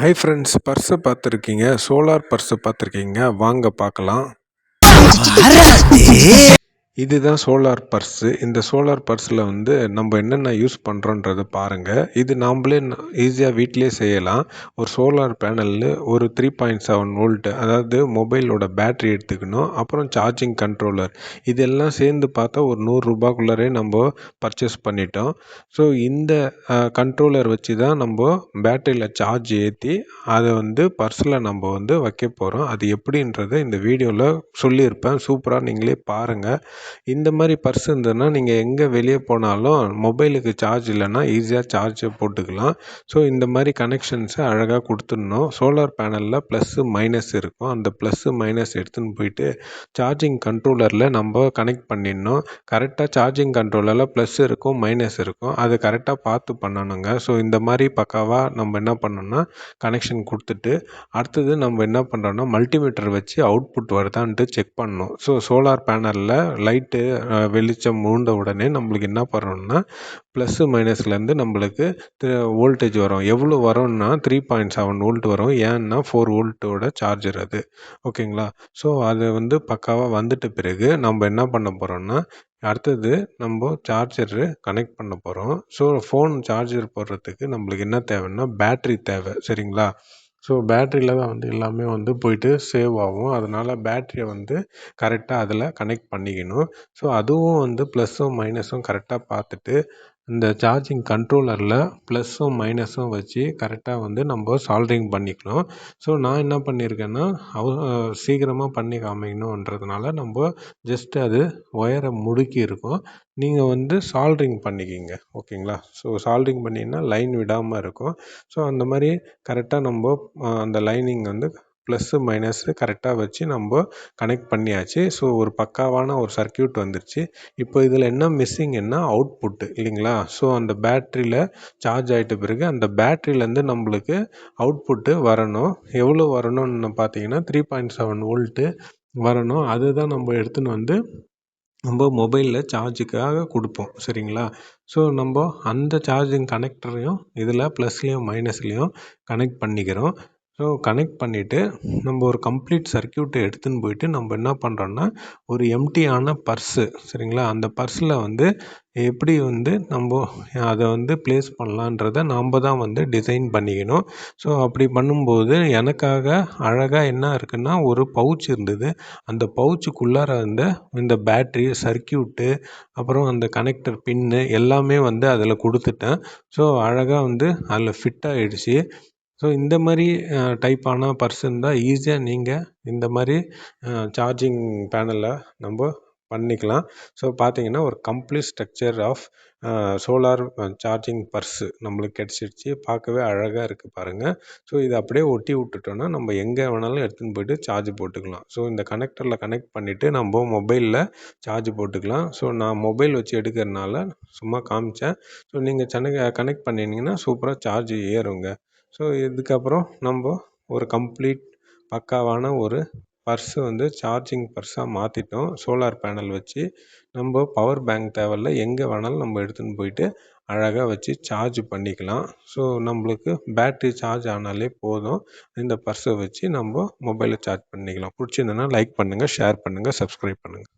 Hi friends பர்ஸை பார்த்துருக்கீங்க solar பர்ஸை பார்த்துருக்கீங்க. வாங்க பார்க்கலாம். இதுதான் சோலார் பர்ஸு. இந்த சோலார் பர்ஸில் வந்து நம்ம என்னென்ன யூஸ் பண்ணுறோன்றத பாருங்கள் இது நாம்ளே ஈஸியாக வீட்டிலே செய்யலாம். ஒரு சோலார் பேனலில் ஒரு த்ரீ பாயிண்ட் செவன் வோல்ட் அதாவது மொபைலோட பேட்ரி எடுத்துக்கணும். அப்புறம் சார்ஜிங் கண்ட்ரோலர் இதெல்லாம் சேர்ந்து பார்த்தா ஒரு நூறுரூபாக்குள்ளாரே நம்ம பர்ச்சேஸ் பண்ணிட்டோம். ஸோ இந்த கண்ட்ரோலர் வச்சு தான் நம்ம பேட்டரியில் சார்ஜ் ஏற்றி அதை வந்து பர்ஸில் நம்ம வந்து வைக்க போகிறோம் அது எப்படின்றத இந்த வீடியோவில் சொல்லியிருப்பேன். சூப்பராக நீங்களே பாருங்கள் இந்த மாதிரி பர்ஸ் இருந்ததுன்னா நீங்கள் எங்கே வெளியே போனாலும் மொபைலுக்கு சார்ஜ் இல்லைன்னா ஈஸியாக சார்ஜை போட்டுக்கலாம். ஸோ இந்த மாதிரி கனெக்ஷன்ஸை அழகாக கொடுத்துடணும். சோலார் பேனலில் ப்ளஸ்ஸு மைனஸ் இருக்கும். அந்த ப்ளஸ்ஸு மைனஸ் எடுத்துன்னு போயிட்டு சார்ஜிங் கண்ட்ரோலரில் நம்ம கனெக்ட் பண்ணிடணும். கரெக்டாக சார்ஜிங் கண்ட்ரோலரில் ப்ளஸ் இருக்கும் மைனஸ் இருக்கும். அது கரெக்டாக பார்த்து பண்ணணுங்க. ஸோ இந்த மாதிரி பக்காவாக நம்ம என்ன பண்ணணும்னா கனெக்ஷன் கொடுத்துட்டு அடுத்தது நம்ம என்ன பண்ணுறோன்னா மல்டிமீட்டர் வச்சு அவுட்புட் வருதான்ட்டு செக் பண்ணணும். ஸோ சோலார் பேனலில் லைட்டு வெளிச்சம் மூண்ட உடனே நம்மளுக்கு என்ன பண்ணணும்னா ப்ளஸ்ஸு மைனஸ்லேருந்து நம்மளுக்கு வோல்டேஜ் வரும். எவ்வளோ வரும்னா த்ரீ பாயிண்ட் செவன் வோல்ட் வரும். ஏன்னா ஃபோர் வோல்ட்டோட சார்ஜர் அது. ஓகேங்களா ஸோ அது வந்து பக்காவாக வந்துட்ட பிறகு நம்ம என்ன பண்ண போகிறோம்னா அடுத்தது நம்ம சார்ஜரு கனெக்ட் பண்ண போகிறோம் ஸோ ஃபோன் சார்ஜர் போடுறதுக்கு நம்மளுக்கு என்ன தேவைன்னா பேட்ரி தேவை. சரிங்களா? ஸோ பேட்ரியில் தான் வந்து எல்லாமே வந்து போயிட்டு சேவ் ஆகும். அதனால் பேட்ரியை வந்து கரெக்டாக அதில் கனெக்ட் பண்ணிக்கணும். ஸோ அதுவும் வந்து ப்ளஸ்ஸும் மைனஸும் கரெக்டாக பார்த்துட்டு இந்த சார்ஜிங் கண்ட்ரோலரில் ப்ளஸ்ஸும் மைனஸும் வச்சு கரெக்டாக வந்து நம்ம சால்ட்ரிங் பண்ணிக்கணும். ஸோ நான் என்ன பண்ணியிருக்கேன்னா அவ சீக்கிரமாக பண்ணி காமிக்கணுன்றதுனால நம்ம ஜஸ்ட்டு அது ஒயரை முடுக்கி இருக்கும். நீங்கள் வந்து சால்ட்ரிங் பண்ணிக்கிங்க ஓகேங்களா? ஸோ சால்ட்ரிங் பண்ணிங்கன்னா லைன் விடாமல் இருக்கும். ஸோ அந்த மாதிரி கரெக்டாக நம்ம அந்த லைனிங் வந்து ப்ளஸ்ஸு மைனஸு கரெக்டாக வச்சு நம்ம கனெக்ட் பண்ணியாச்சு. ஸோ ஒரு பக்காவான ஒரு சர்க்யூட் வந்துருச்சு. இப்போ இதில் என்ன மிஸ்ஸிங்கன்னா அவுட்புட்டு இல்லைங்களா? ஸோ அந்த பேட்ரியில் சார்ஜ் ஆகிட்ட பிறகு அந்த பேட்ரியிலேருந்து நம்மளுக்கு அவுட்புட்டு வரணும். எவ்வளோ வரணும்னு பார்த்தீங்கன்னா த்ரீ பாயிண்ட் செவன் வோல்ட்டு வரணும். அதுதான் நம்ம எடுத்துன்னு வந்து நம்ம மொபைலில் சார்ஜுக்காக கொடுப்போம். சரிங்களா? ஸோ நம்ம அந்த சார்ஜிங் கனெக்டரையும் இதில் ப்ளஸ்லேயும் மைனஸ்லேயும் கனெக்ட் பண்ணிக்கிறோம். ஸோ கனெக்ட் பண்ணிவிட்டு நம்ம ஒரு கம்ப்ளீட் சர்க்யூட்டை எடுத்துன்னு போயிட்டு நம்ம என்ன பண்ணுறோன்னா ஒரு எம்டியான பர்ஸு சரிங்களா? அந்த பர்ஸில் வந்து எப்படி வந்து நம்ம அதை வந்து ப்ளேஸ் பண்ணலான்றத நாம் தான் வந்து டிசைன் பண்ணிக்கணும். ஸோ அப்படி பண்ணும்போது எனக்காக அழகாக என்ன இருக்குன்னா ஒரு பவுச் இருந்தது. அந்த பவுச்சுக்குள்ளார வந்து இந்த பேட்ரி சர்க்யூட்டு அப்புறம் அந்த கனெக்டர் பின்னு எல்லாமே வந்து அதில் கொடுத்துட்டேன். ஸோ அழகாக வந்து அதில் ஃபிட் ஆகிடுச்சி ஸோ இந்த மாதிரி டைப்பான பர்ஸ் இருந்தால் ஈஸியாக நீங்கள் இந்த மாதிரி சார்ஜிங் பேனலை நம்ம பண்ணிக்கலாம். ஸோ பார்த்தீங்கன்னா ஒரு complete structure of solar charging purse நம்மளுக்கு கிடச்சிடுச்சு பார்க்கவே அழகாக இருக்குது பாருங்கள் ஸோ இதை அப்படியே ஒட்டி விட்டுட்டோன்னா நம்ம எங்கே வேணாலும் எடுத்துன்னு போய்ட்டு சார்ஜ் போட்டுக்கலாம். ஸோ இந்த கனெக்டரில் கனெக்ட் பண்ணிவிட்டு நம்ம மொபைலில் சார்ஜ் போட்டுக்கலாம். ஸோ நான் மொபைல் வச்சு எடுக்கிறனால சும்மா காமிச்சேன். ஸோ நீங்கள் சென்னை கனெக்ட் பண்ணிங்கன்னா சூப்பராக சார்ஜ் ஏறுங்க. ஸோ இதுக்கப்புறம் நம்ம ஒரு கம்ப்ளீட் பக்காவான ஒரு பர்ஸு வந்து சார்ஜிங் பர்ஸாக மாற்றிட்டோம் சோலார் பேனல் வச்சு நம்ம பவர் பேங்க் தேவையில்ல. எங்கே வேணாலும் நம்ம எடுத்துன்னு போயிட்டு அழகாக வச்சு சார்ஜ் பண்ணிக்கலாம். ஸோ நம்மளுக்கு பேட்ரி சார்ஜ் ஆனாலே போதும். இந்த பர்ஸை வச்சு நம்ம மொபைலை சார்ஜ் பண்ணிக்கலாம். பிடிச்சிருந்தனா லைக் பண்ணுங்கள் ஷேர் பண்ணுங்கள் சப்ஸ்கிரைப் பண்ணுங்கள்